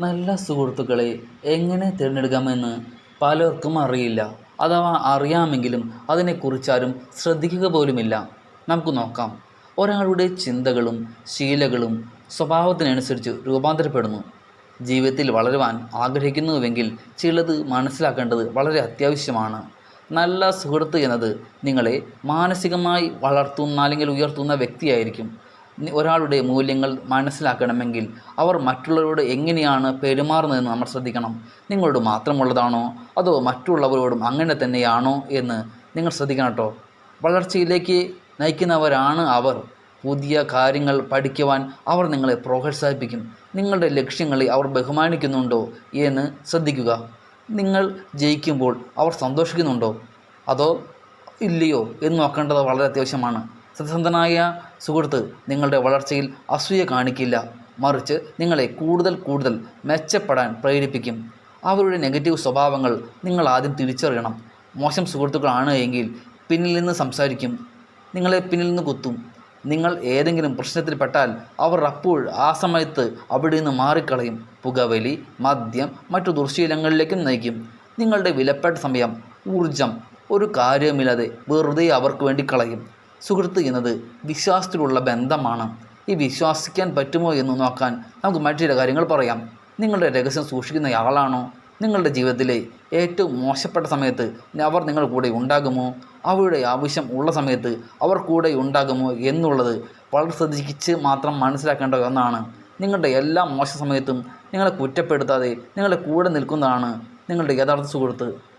നല്ല സുഹൃത്തുക്കളെ എങ്ങനെ തിരഞ്ഞെടുക്കാമെന്ന് പലർക്കും അറിയില്ല. അഥവാ അറിയാമെങ്കിലും അതിനെക്കുറിച്ചാരും ശ്രദ്ധിക്കുക പോലുമില്ല. നമുക്ക് നോക്കാം. ഒരാളുടെ ചിന്തകളും ശീലകളും സ്വഭാവത്തിനനുസരിച്ച് രൂപാന്തരപ്പെടുന്നു. ജീവിതത്തിൽ വളരുവാൻ ആഗ്രഹിക്കുന്നുവെങ്കിൽ ചിലത് മനസ്സിലാക്കേണ്ടത് വളരെ അത്യാവശ്യമാണ്. നല്ല സുഹൃത്ത് എന്നത് നിങ്ങളെ മാനസികമായി വളർത്തുന്ന അല്ലെങ്കിൽ ഉയർത്തുന്ന വ്യക്തിയായിരിക്കും. ഒരാളുടെ മൂല്യങ്ങൾ മനസ്സിലാക്കണമെങ്കിൽ അവർ മറ്റുള്ളവരോട് എങ്ങനെയാണ് പെരുമാറുന്നതെന്ന് നമ്മൾ ശ്രദ്ധിക്കണം. നിങ്ങളോട് മാത്രമുള്ളതാണോ? അതോ മറ്റുള്ളവരോടും അങ്ങനെ തന്നെയാണോ എന്ന് നിങ്ങൾ ശ്രദ്ധിക്കണം കേട്ടോ വളർച്ചയിലേക്ക് നയിക്കുന്നവരാണ് അവർ. പുതിയ കാര്യങ്ങൾ പഠിക്കുവാൻ അവർ നിങ്ങളെ പ്രോത്സാഹിപ്പിക്കും. നിങ്ങളുടെ ലക്ഷ്യങ്ങളെ അവർ ബഹുമാനിക്കുന്നുണ്ടോ എന്ന് ശ്രദ്ധിക്കുക. നിങ്ങൾ ജയിക്കുമ്പോൾ അവർ സന്തോഷിക്കുന്നുണ്ടോ? അതോ ഇല്ലയോ എന്ന് നോക്കേണ്ടത് വളരെ അത്യാവശ്യമാണ്. സത്യസന്ധനായ സുഹൃത്ത് നിങ്ങളുടെ വളർച്ചയിൽ അസൂയ കാണിക്കില്ല. മറിച്ച് നിങ്ങളെ കൂടുതൽ കൂടുതൽ മെച്ചപ്പെടാൻ പ്രേരിപ്പിക്കും. അവരുടെ നെഗറ്റീവ് സ്വഭാവങ്ങൾ നിങ്ങൾ ആദ്യം തിരിച്ചറിയണം. മോശം സുഹൃത്തുക്കളാണ് എങ്കിൽ പിന്നിൽ നിന്ന് സംസാരിക്കും. നിങ്ങളെ പിന്നിൽ നിന്ന് കുത്തും. നിങ്ങൾ ഏതെങ്കിലും പ്രശ്നത്തിൽ പെട്ടാൽ അവർ അപ്പോൾ ആ സമയത്ത് അവിടെ നിന്ന് മാറിക്കളയും. പുകവലി മദ്യം മറ്റു ദുർശീലങ്ങളിലേക്കും നയിക്കും. നിങ്ങളുടെ വിലപ്പെട്ട സമയം ഊർജം ഒരു കാര്യവുമില്ലാതെ വെറുതെ അവർക്ക് വേണ്ടി കളയും. സുഹൃത്ത് എന്നത് വിശ്വാസത്തിലുള്ള ബന്ധമാണ്. ഈ വിശ്വസിക്കാൻ പറ്റുമോ എന്ന് നോക്കാൻ നമുക്ക് മറ്റു ചില കാര്യങ്ങൾ പറയാം. നിങ്ങളുടെ രഹസ്യം സൂക്ഷിക്കുന്നയാളാണോ നിങ്ങളുടെ ജീവിതത്തിലെ ഏറ്റവും മോശപ്പെട്ട സമയത്ത് അവർ നിങ്ങളുടെ കൂടെ ഉണ്ടാകുമോ? അവരുടെ ആവശ്യം ഉള്ള സമയത്ത് അവർ കൂടെ ഉണ്ടാകുമോ എന്നുള്ളത് വളരെ ശ്രദ്ധിച്ച് മാത്രം മനസ്സിലാക്കേണ്ട ഒന്നാണ്. നിങ്ങളുടെ എല്ലാ മോശ സമയത്തും നിങ്ങളെ കുറ്റപ്പെടുത്താതെ നിങ്ങളുടെ കൂടെ നിൽക്കുന്നതാണ് നിങ്ങളുടെ യഥാർത്ഥ സുഹൃത്ത്.